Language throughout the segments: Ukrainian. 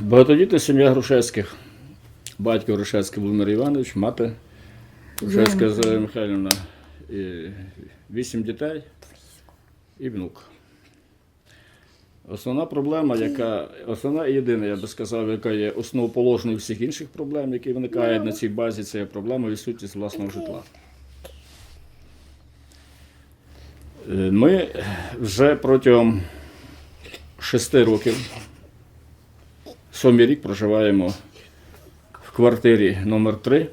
Багатодітна сім'я Грушевських. Батько Грушевський Володимир Іванович, мати Грушевська Зоя Михайлівна. І Вісім дітей і внук. Основна проблема, яка основна і єдина, я би сказав, яка є основоположною всіх інших проблем, які виникають на цій базі, це є проблема відсутність власного житла. Е, Ми вже протягом шести років, сьомий рік проживаємо в квартирі номер 3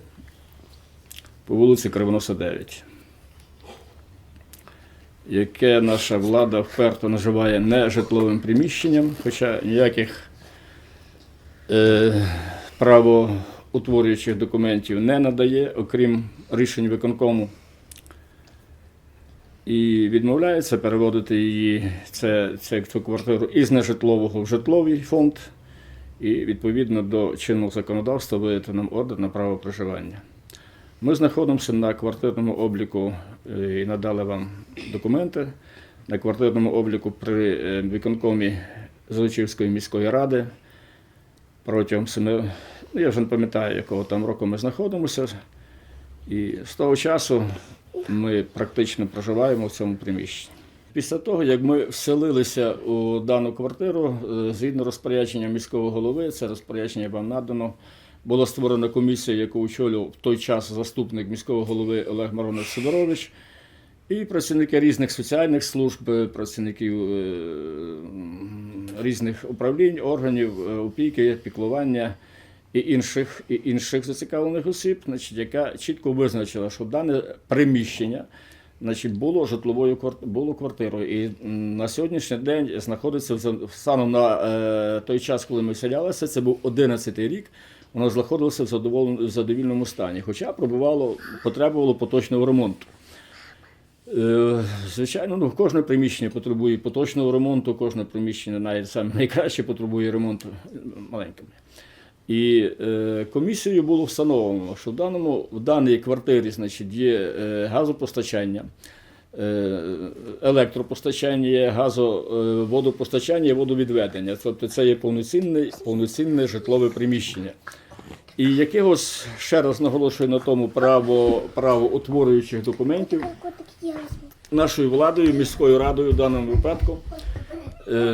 по вулиці Кривоноса 9 яке наша влада вперто називає нежитловим приміщенням, хоча ніяких е, правоутворюючих документів не надає, окрім рішень виконкому. І відмовляється переводити її, це, це, цю квартиру із нежитлового в житловий фонд, і відповідно до чинного законодавства видати нам ордер на право проживання. Ми знаходимося на квартирному обліку е, і надали вам документи. На квартирному обліку при е, виконкомі Золочівської міської ради протягом семи, ну я вже не пам'ятаю, якого там року ми знаходимося. І з того часу ми практично проживаємо в цьому приміщенні. Після того, як ми вселилися у дану квартиру, е, згідно розпорядження міського голови, це розпорядження вам надано. Була створена комісія, яку очолював в той час заступник міського голови Олег Маронович Сидорович, і працівники різних соціальних служб, е, працівників е, різних управлінь, органів опіки, піклування і інших, і інших зацікавлених осіб, значить, яка чітко визначила, що дане приміщення значить, було житловою було квартирою. І на сьогоднішній день знаходиться в станом на е, той час, коли ми вселялися, це був 11-й рік. Воно знаходилося в задоволеному в задовільному стані, хоча пробувало, потребувало поточного ремонту. Е, Звичайно, ну, кожне приміщення потребує поточного ремонту, кожне приміщення, навіть саме найкраще, потребує ремонту маленькими. І е, комісією було встановлено, що в, даному, в даній квартирі значить, є е, газопостачання, е, електропостачання, є газоводопостачання, є водовідведення. Тобто це є повноцінне, повноцінне житлове приміщення. І якихось, ще раз наголошую на тому, право, право утворюючих документів нашою владою, міською радою в даному випадку е,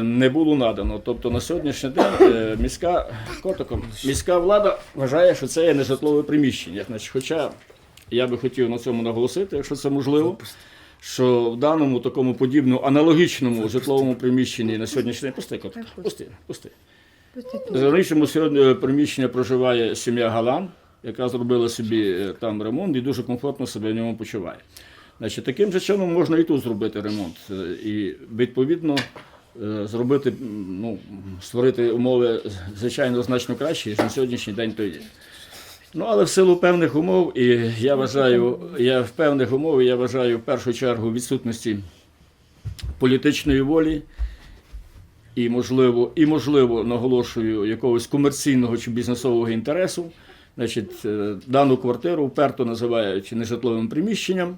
не було надано. Тобто на сьогоднішній день е, міська котиком, міська влада вважає, що це є нежитлове приміщення. Значить, хоча я би хотів на цьому наголосити, якщо це можливо. Що в даному такому подібному аналогічному житловому приміщенні на сьогоднішній день пусти, котик, пусти, пусти. В аналогічному сьогодні приміщення проживає сім'я Галан, яка зробила собі е, там ремонт і дуже комфортно себе в ньому почуває. Значить, таким же чином можна і тут зробити ремонт. Е, І відповідно е, зробити, ну, створити умови, звичайно, значно кращі, ніж на сьогоднішній день то є. Ну, але в силу певних умов, і я вважаю, я в певних умов, я вважаю в першу чергу відсутності політичної волі і, можливо, і, можливо, наголошую, якогось комерційного чи бізнесового інтересу. Значить, е, дану квартиру вперто називають нежитловим приміщенням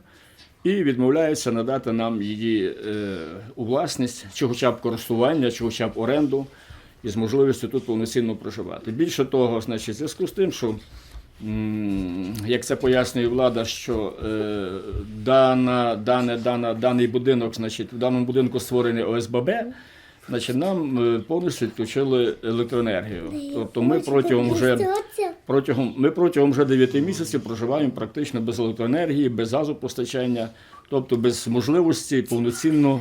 і відмовляється надати нам її е, у власність, чи хоча б користування, чи хоча б оренду, із можливістю тут повноцінно проживати. Більше того, значить, в зв'язку з тим, що як це пояснює влада, що е, дана, дане, дана, даний будинок, значить, в даному будинку створений ОСББ, значить, нам е, повністю відключили електроенергію. Тобто ми протягом вже протягом ми протягом вже 9 місяців проживаємо практично без електроенергії, без газопостачання, тобто без можливості повноцінно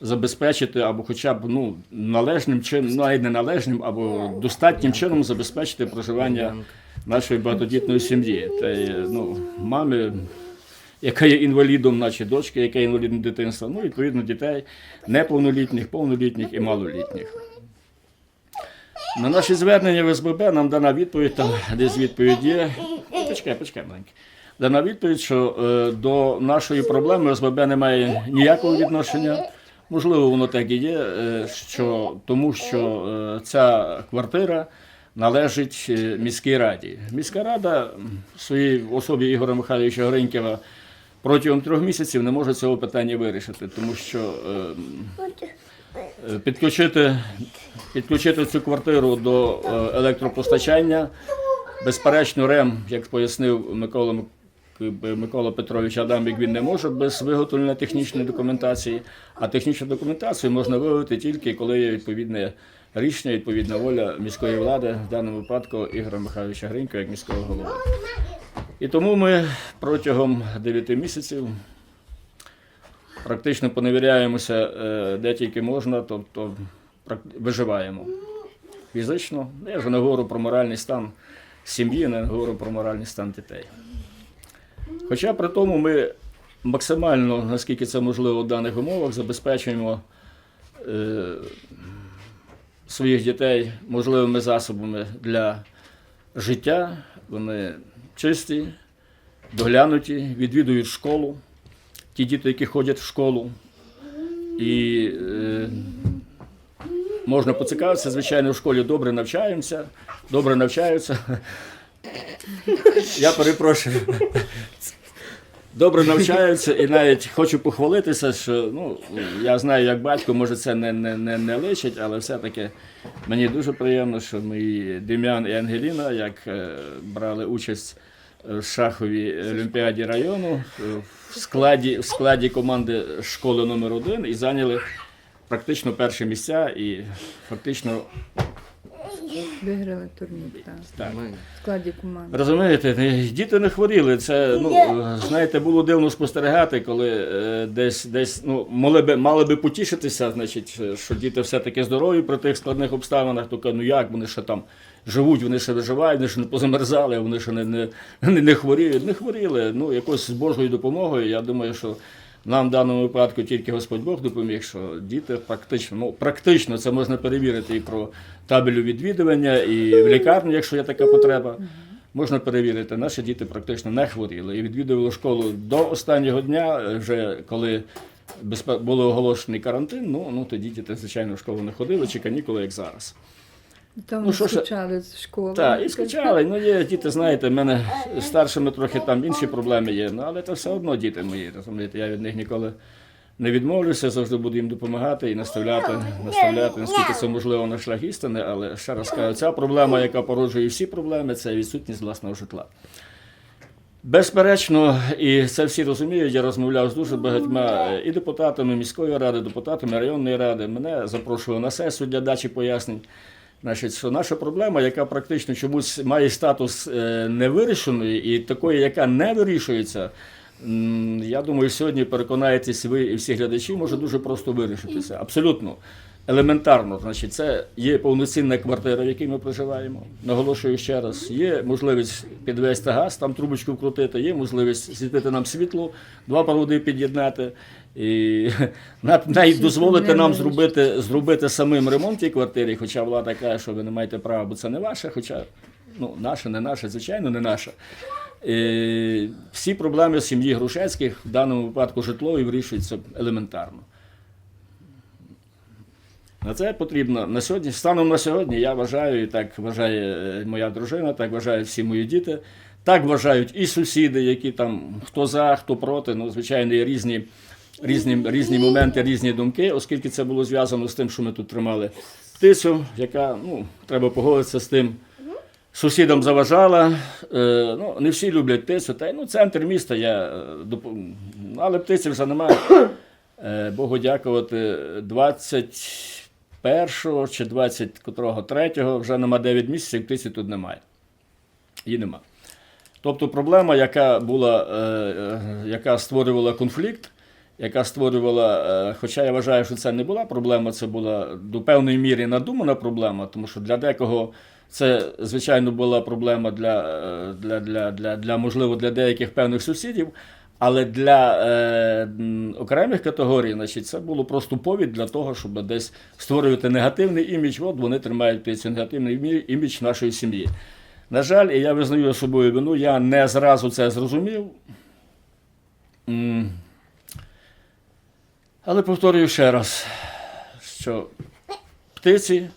забезпечити або хоча б ну, належним чином, навіть не належним, або достатнім чином забезпечити проживання нашої багатодітної сім'ї. Та ну, мами, яка є інвалідом, наші дочки, яка є інвалідом дитинства, ну, відповідно, дітей неповнолітніх, повнолітніх і малолітніх. На наші звернення в СББ нам дана відповідь, там десь відповідь є. Почекай, почекай, маленький. Дана відповідь, що е, до нашої проблеми СББ не має ніякого відношення. Можливо, воно так і є, е, що, тому що е, ця квартира належить е, міській раді. Міська рада в своїй особі Ігоря Михайловича Гринькєва протягом трьох місяців не може цього питання вирішити, тому що е, е, підключити підключити цю квартиру до е, електропостачання. Безперечно, РЕМ, як пояснив Микола, Мик- Микола Петрович Адамік, він не може без виготовлення технічної документації. А технічну документацію можна виготовити тільки коли є відповідне рішення, відповідна воля міської влади, в даному випадку Ігоря Михайловича Гринька як міського голови. І тому ми протягом 9 місяців практично поневіряємося, е, де тільки можна, тобто виживаємо фізично. Ну, Я вже не говорю про моральний стан сім'ї, не говорю про моральний стан дітей. Хоча при тому ми максимально, наскільки це можливо в даних умовах, забезпечуємо е, своїх дітей можливими засобами для життя. Вони чисті, доглянуті, відвідують школу. Ті діти, які ходять в школу. І е, можна поцікавитися, звичайно, в школі добре навчаємося, добре навчаються. Я перепрошую. Добре навчаються і навіть хочу похвалитися, що ну, я знаю, як батько, може це не, не, не, не личить, але все-таки мені дуже приємно, що мої Дем'ян і Ангеліна, як е, брали участь в шаховій олімпіаді району е, в складі, в складі команди школи номер 1 і зайняли практично перші місця і фактично Виграли турнір, так. так. В складі команди. Розумієте, діти не хворіли. Це ну знаєте, було дивно спостерігати, коли е, десь десь ну мали би мали би потішитися, значить, що діти все-таки здорові при тих складних обставинах. Кажуть, ну як вони ще там живуть, вони ще виживають, вони ще не позамерзали, вони ще не, не, не, не хворіють. Не хворіли. Ну якось з Божою допомогою. Я думаю, що. Нам в даному випадку тільки Господь Бог допоміг, що діти практично, ну практично це можна перевірити і про табелю відвідування, і в лікарні, якщо є така потреба. Можна перевірити, наші діти практично не хворіли і відвідували школу до останнього дня, вже коли був оголошений карантин. Ну, ну тоді діти, звичайно, в школу не ходили, чи канікули, як зараз. Там Ну, що скучали з школи. Так, і скучали. Ну, є діти, знаєте, в мене старшими трохи там інші проблеми є. Ну, але це все одно діти мої. Розумієте, я від них ніколи не відмовлюся, завжди буду їм допомагати і наставляти, наставляти, наскільки це можливо на шлях істини. Але ще раз кажу, ця проблема, яка породжує всі проблеми, це відсутність власного житла. Безперечно, і це всі розуміють. Я розмовляв з дуже багатьма і депутатами міської ради, депутатами районної ради. Мене запрошували на сесію для дачі пояснень. Значить, що наша проблема, яка практично чомусь має статус е, невирішеної і такої, яка не вирішується, я думаю, сьогодні переконаєтесь ви і всі глядачі, може дуже просто вирішитися. Абсолютно. Елементарно, значить, це є повноцінна квартира, в якій ми проживаємо. Наголошую ще раз, є можливість підвести газ, там трубочку вкрутити, є можливість світити нам світло, два проводи під'єднати. І навіть дозволити нам зробити, зробити самим ремонт тій квартирі, хоча влада каже, що ви не маєте права, бо це не ваше, хоча ну, наше, не наше, звичайно, не наше. І всі проблеми сім'ї Грушецьких, в даному випадку житлові, вирішуються елементарно. На це потрібно на сьогодні. Станом на сьогодні я вважаю, і так вважає е, моя дружина, так вважають всі мої діти, так вважають і сусіди, які там хто за, хто проти. Ну, звичайно, є різні, різні, різні моменти, різні думки, оскільки це було зв'язано з тим, що ми тут тримали птицю, яка, ну, треба погодитися з тим. Сусідам заважала. Е, ну, не всі люблять птицю, та й ну, центр міста я е, але птиці вже немає. Богу дякувати, 21 чи 23 вже нема 9 місяців, птиці тут немає. Її нема. Тобто проблема, яка була, е, е, яка створювала конфлікт, яка створювала, е, хоча я вважаю, що це не була проблема, це була до певної міри надумана проблема, тому що для декого це, звичайно, була проблема для, е, для, для, для, для можливо, для деяких певних сусідів. Але для е, окремих категорій, значить, це було просто повід для того, щоб десь створювати негативний імідж. От вони тримають під негативний імідж нашої сім'ї. На жаль, і я визнаю собою вину, я не зразу це зрозумів. Але повторюю ще раз, що птиці,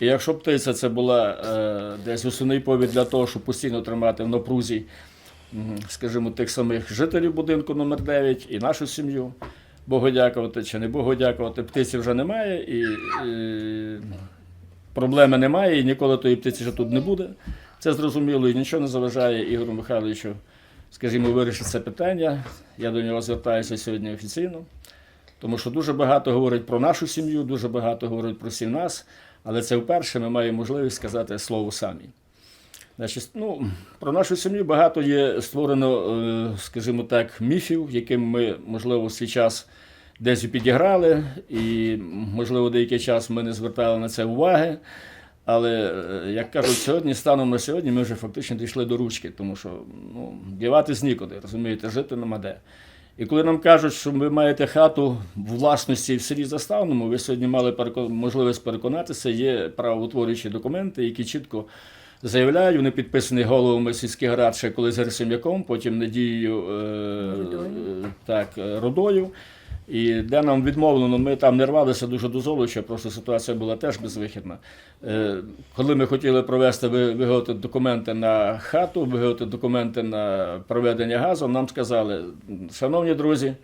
і якщо птиця це була е, десь основний повід для того, щоб постійно тримати в напрузі, скажімо, тих самих жителів будинку номер 9 і нашу сім'ю, Богу дякувати чи не Богу дякувати, птиці вже немає. І, і проблеми немає і ніколи тої птиці вже тут не буде. Це зрозуміло і нічого не заважає Ігорю Михайловичу, скажімо, вирішити це питання. Я до нього звертаюся сьогодні офіційно, тому що дуже багато говорить про нашу сім'ю, дуже багато говорить про всіх нас, але це вперше ми маємо можливість сказати слово самі. Значить, ну, про нашу сім'ю багато є створено, е, скажімо так, міфів, яким ми, можливо, в свій час десь підіграли, і, можливо, деякий час ми не звертали на це уваги. Але, е, як кажуть, сьогодні, станом на сьогодні, ми вже фактично дійшли до ручки, тому що ну, діватись нікуди, розумієте, жити нема де. І коли нам кажуть, що ви маєте хату в власності в селі Заставному, ви сьогодні мали можливість переконатися, є правоутворюючі документи, які чітко заявляють, вони підписані головами сільських рад ще коли з Герасим'яком, потім Надією е, Рудою. е, так, е, І де нам відмовлено, ми там не рвалися дуже до золоча, просто ситуація була теж безвихідна. Е, Коли ми хотіли провести ви- виготовити документи на хату, виготовити документи на проведення газу, нам сказали, шановні друзі,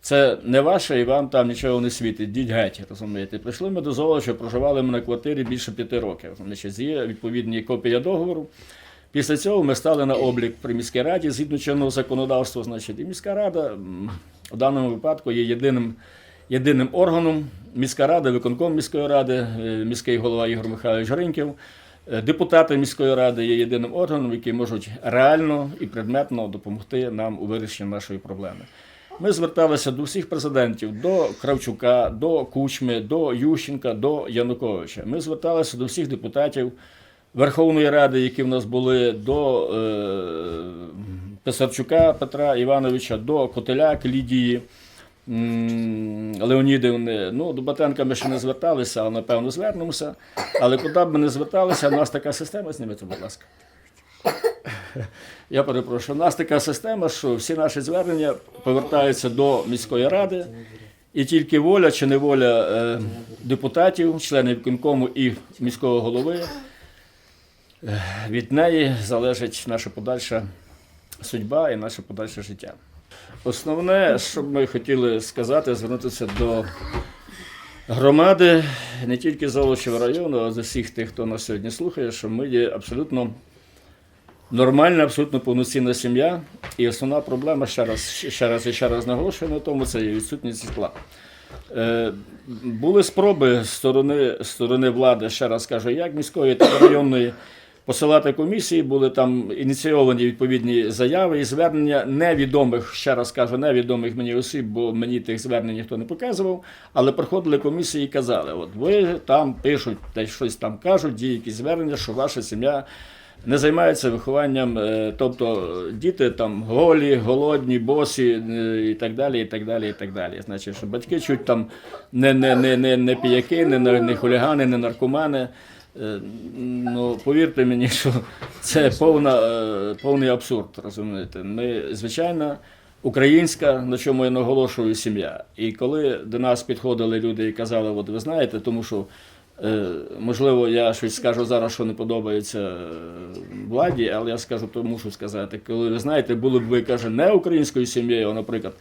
це не ваше і вам там нічого не світить, діть геть, розумієте. Прийшли ми до Золоча, проживали ми на квартирі більше п'яти років. Значить, є відповідні копія договору. Після цього ми стали на облік при міській раді згідно чинного законодавства. Значить, і міська рада в даному випадку є єдиним, єдиним органом. Міська рада, виконком міської ради, е, міський голова Ігор Михайлович Гриньків. Е, Депутати міської ради є єдиним органом, які можуть реально і предметно допомогти нам у вирішенні нашої проблеми. Ми зверталися до всіх президентів, до Кравчука, до Кучми, до Ющенка, до Януковича. Ми зверталися до всіх депутатів Верховної Ради, які в нас були, до е, Писарчука Петра Івановича, до Котеляк Лідії. м, Леонідівни, ну до Батенка ми ще не зверталися, але напевно звернемося. Але куди б ми не зверталися, у нас така система, знімете, будь ласка. Я перепрошую, у нас така система, що всі наші звернення повертаються до міської ради, і тільки воля чи неволя е, депутатів, членів виконкому і міського голови, е, від неї залежить наша подальша судьба і наше подальше життя. Основне, що ми хотіли сказати, звернутися до громади, не тільки Золочева району, а з усіх тих, хто нас сьогодні слухає, що ми є абсолютно нормальна, абсолютно повноцінна сім'я. І основна проблема, ще раз, ще раз і ще раз наголошую на тому, це є відсутність світла. Е, були спроби сторони, сторони влади, ще раз кажу, як міської, так і районної, посилати комісії, були там ініційовані відповідні заяви і звернення невідомих, ще раз кажу, невідомих мені осіб, бо мені тих звернень ніхто не показував, але приходили комісії і казали: от ви там пишуть, та щось там кажуть, є якісь звернення, що ваша сім'я не займається вихованням, е, тобто діти там голі, голодні, босі е, і так далі, і так далі, і так далі. Значить, що батьки чуть там не, не, не, не, не піяки, не, не, хулігани, не наркомани. Е, Ну, повірте мені, що це повна, повний абсурд, розумієте. Ми, звичайно, українська, на чому я наголошую, сім'я. І коли до нас підходили люди і казали, от ви знаєте, тому що Можливо, я щось скажу зараз, що не подобається е, владі, але я скажу, то мушу сказати. Коли ви знаєте, були б ви каже, не українською сім'єю, а, наприклад,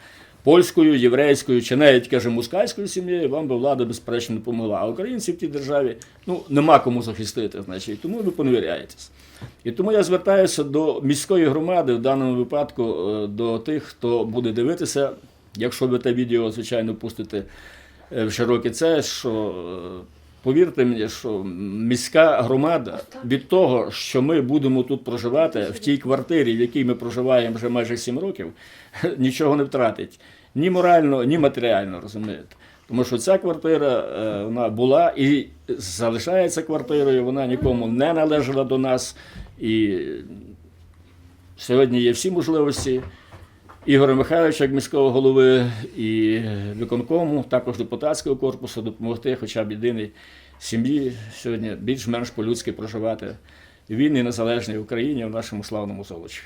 польською, єврейською чи навіть каже, мускальською сім'єю, вам би влада безперечно допомогла. А українці в тій державі ну, нема кому захистити, значить, тому ви поневіряєтесь. І тому я звертаюся до міської громади, в даному випадку е, до тих, хто буде дивитися, якщо ви те відео, звичайно, пустите е, в широке це, що е, повірте мені, що міська громада від того, що ми будемо тут проживати в тій квартирі, в якій ми проживаємо вже майже 7 років, нічого не втратить ні морально, ні матеріально, розумієте. Тому що ця квартира е, вона була і залишається квартирою, вона нікому не належала до нас. І сьогодні є всі можливості Ігоря Михайловича, як міського голови і виконкому, також депутатського корпусу, допомогти хоча б єдиній сім'ї сьогодні більш-менш по-людськи проживати в вільній незалежній Україні в нашому славному Золочеві.